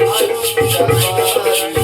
I'm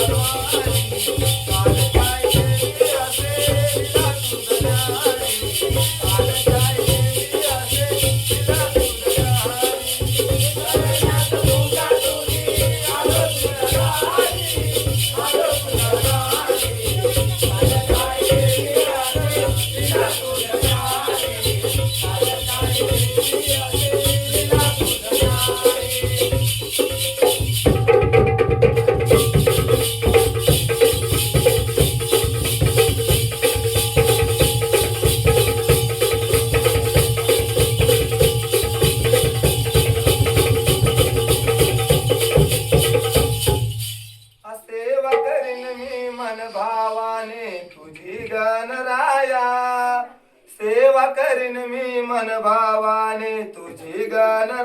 सेवा भावाने गणराया सेवा करीन मी मन भावाने. तुझी गण